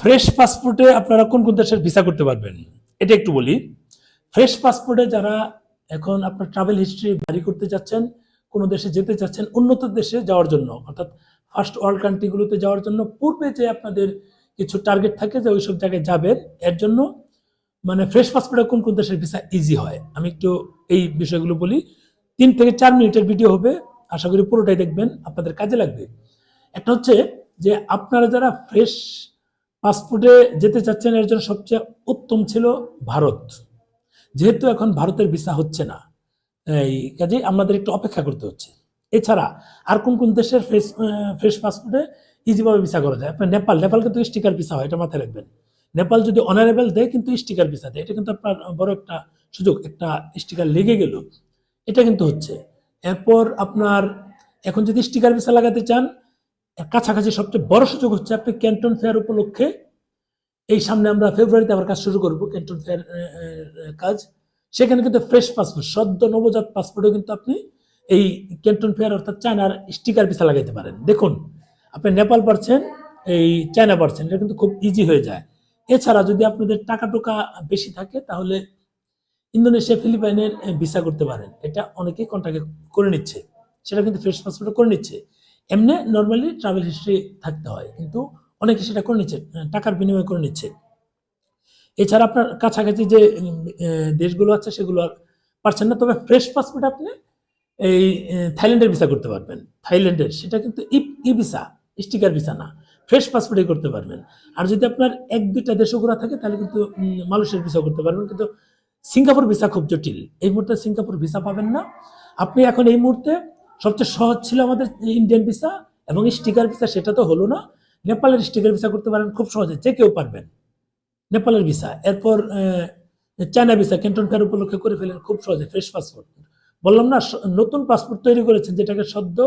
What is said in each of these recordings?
Fresh পাসপোর্টে আপনারা কোন কোন দেশের ভিসা করতে পারবেন? এটা একটু বলি। ফ্রেশ পাসপোর্টে যারা এখন আপনার ট্রাভেল হিস্ট্রি জারি করতে চাচ্ছেন, কোনো দেশে যেতে চাচ্ছেন, উন্নত দেশে যাওয়ার জন্য, অর্থাৎ ফার্স্ট ওয়ার্ল্ড কান্ট্রিগুলোতে যাওয়ার জন্য, পূর্বে যে আপনাদের কিছু টার্গেট থাকে যে ওইসব জায়গায় যাবেন, এর জন্য মানে ফ্রেশ পাসপোর্টে কোন কোন দেশের ভিসা ইজি হয়? আমি একটু এই বিষয়গুলো বলি। তিন থেকে চার মিনিটের ভিডিও হবে। আশা করি পুরোটাই দেখবেন, আপনাদের কাজে লাগবে। একটা হচ্ছে যে আপনারা যারা ফ্রেশ পাসপোর্টে যেতে চাচ্ছেন এর জন্য সবচেয়ে উত্তম ছিল ভারত। যেহেতু এখন ভারতের ভিসা হচ্ছে না, এই কাজে আমাদের একটু অপেক্ষা করতে হচ্ছে। এছাড়া আর কোন কোন দেশের ফ্রেশ ফ্রেশ পাসপোর্টে ইজিভাবে ভিসা করা যায়? আপনার নেপাল নেপাল কিন্তু স্টিকার ভিসা হয়, এটা মাথায় রাখবেন। নেপাল যদি অনারেবল দেয়, কিন্তু স্টিকার ভিসা দেয়। এটা কিন্তু আপনার বড় একটা সুযোগ, একটা স্টিকার লেগে গেল। এটা কিন্তু হচ্ছে। এরপর আপনার এখন যদি স্টিকার ভিসা লাগাতে চান কাছাকাছি সবচেয়ে বড় সুযোগ হচ্ছে আপনি ক্যান্টন ফেয়ার উপলক্ষে এই সামনে আমরা ফেব্রুয়ারিতে আবার কাজ শুরু করব, ক্যান্টন ফেয়ার কাজ। সেখানে কিন্তু ফ্রেশ পাসপোর্ট, সদ্য নবজাত পাসপোর্টে কিন্তু আপনি এই ক্যান্টন ফেয়ার অর্থাৎ চায়নার স্টিকার ভিসা লাগাইতে পারেন। দেখুন, আপনি নেপাল পারছেন, এই চায়না পারছেন, এটা কিন্তু খুব ইজি হয়ে যায়। এছাড়া যদি আপনাদের টাকা টোকা বেশি থাকে, তাহলে ইন্দোনেশিয়া, ফিলিপাইনের ভিসা করতে পারেন। এটা অনেকেই কন্ট্যাক্ট করে নিচ্ছে। সেটা কিন্তু ফ্রেশ পাসপোর্টে করে নিচ্ছে। এমনি নর্মালি ট্রাভেল হিস্ট্রি থাকতে হয়, কিন্তু অনেকে সেটা করে নিচ্ছে টাকার বিনিময় করে নিচ্ছে। এছাড়া আপনার কাছাকাছি যে দেশগুলো আছে সেগুলো আর পারছেন না, তবে ফ্রেশ পাসপোর্ট আপনি এই থাইল্যান্ডের ভিসা করতে পারবেন। থাইল্যান্ডের সেটা কিন্তু ই ভিসা স্টিকার ভিসা না। ফ্রেশ পাসপোর্টে করতে পারবেন। আর যদি আপনার এক, দুইটা দেশও ঘোরা থাকে, তাহলে কিন্তু মালয়েশিয়ার ভিসা করতে পারবেন, কিন্তু সিঙ্গাপুর ভিসা খুব জটিল। এই মুহূর্তে সিঙ্গাপুর ভিসা পাবেন না। আপনি এখন এই মুহূর্তে সবচেয়ে সহজ ছিল আমাদের ইন্ডিয়ান ভিসা এবং স্টিকার ভিসা সেটা তো হলো না। নেপালের স্টিকার ভিসা করতে পারেন, খুব সহজে, যে কেউ পারবেন। নেপালের ভিসা এরপর চায়না ভিসা ক্যান্টন ফেয়ার উপলক্ষে করে ফেলেন, খুব সহজে ফ্রেশ পাসপোর্ট বললাম না নতুন পাসপোর্ট তৈরি করেছেন, যেটাকে সদ্য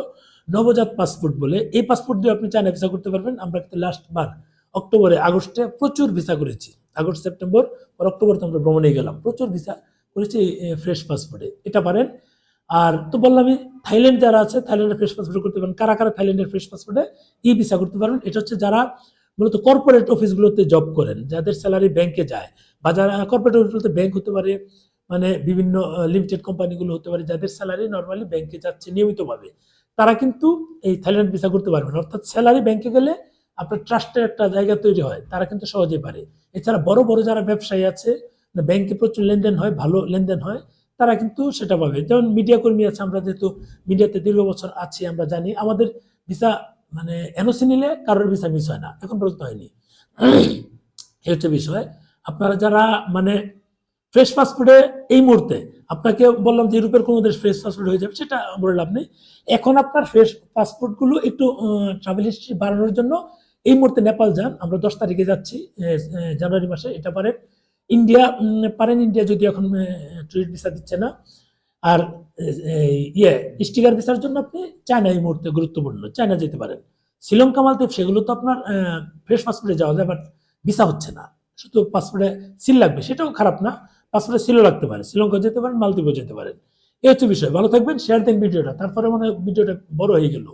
নবজাত পাসপোর্ট বলে। এই পাসপোর্ট দিয়ে আপনি চায়না ভিসা করতে পারবেন। আমরা কিন্তু লাস্ট বার, অক্টোবরে, আগস্টে প্রচুর ভিসা করেছি। আগস্ট, সেপ্টেম্বর আর অক্টোবর তো আমরা ভ্রমণে গেলাম। প্রচুর ভিসা করেছি ফ্রেশ পাসপোর্টে এটা পারেন আর তো বললামই থাইল্যান্ড যারা আছে, থাইল্যান্ডের ফ্রেশ পাসপোর্ট করতে পারেন কারা কারা থাইল্যান্ডের ফ্রেশ পাসপোর্টে ই ভিসা করতে পারেন এটা হচ্ছে যারা মূলত কর্পোরেট অফিসগুলোতে জব করেন, যাদের স্যালারি ব্যাংকে যায় বা যারা কর্পোরেট অফিসগুলোতে ব্যাংক হতে পারে মানে বিভিন্ন লিমিটেড কোম্পানিগুলো হতে পারে, যাদের স্যালারি নর্মালি ব্যাংকে যাচ্ছে নিয়মিতভাবে, তারা কিন্তু এই থাইল্যান্ড ভিসা করতে পারবেন। অর্থাৎ স্যালারি ব্যাংকে গেলে আপনার ট্রাস্টের একটা জায়গা তৈরি হয়, তারা কিন্তু সহজেই পারে। এছাড়া বড় বড় যারা ব্যবসায়ী আছে ব্যাংকে প্রচুর লেনদেন হয়, ভালো লেনদেন হয় তারা কিন্তু সেটা পাবে যেমন মিডিয়া কর্মী আছে, আমরা যেহেতু মিডিয়াতে দীর্ঘ বছর আছি, আমরা জানি, আমাদের ভিসা মানে এনওসি নিলে কারোর ভিসা মিস হয় না, এখন পর্যন্ত হয়নি। হচ্ছে বিষয়। আপনারা যারা মানে ফ্রেশ পাসপোর্টে এই মুহূর্তে, আপনাকে বললাম যে ইউরোপের কোনো দেশ ফ্রেশ পাসপোর্ট হয়ে যাবে, সেটা বলে লাভ নেই। এখন আপনার ফ্রেশ পাসপোর্টগুলো একটু ট্রাভেল হিস্ট্রি বাড়ানোর জন্য, এই মুহূর্তে নেপাল যান, আমরা দশ তারিখে যাচ্ছি জানুয়ারি মাসে, এটা পারেন ইন্ডিয়া পারেন ইন্ডিয়া যদি এখন টুরিস্ট ভিসা দিচ্ছে না। আর ইয়ে স্টিকার ভিসার জন্য আপনি চায়না এই মুহূর্তে গুরুত্বপূর্ণ। চায়না যেতে পারেন। শ্রীলঙ্কা, মালদ্বীপ, সেগুলো তো আপনার ফ্রেশ পাসপোর্টে যাওয়া যায় বাট ভিসা হচ্ছে না। শুধু পাসপোর্টে সিল লাগবে। সেটাও খারাপ না। পাসপোর্টে সিলও লাগতে পারে। শ্রীলঙ্কা যেতে পারেন, মালদ্বীপও যেতে পারেন। এই হচ্ছে বিষয়। ভালো থাকবেন। শেয়ার দেন ভিডিওটা। তারপরে মনে ভিডিওটা বড় হয়ে গেল।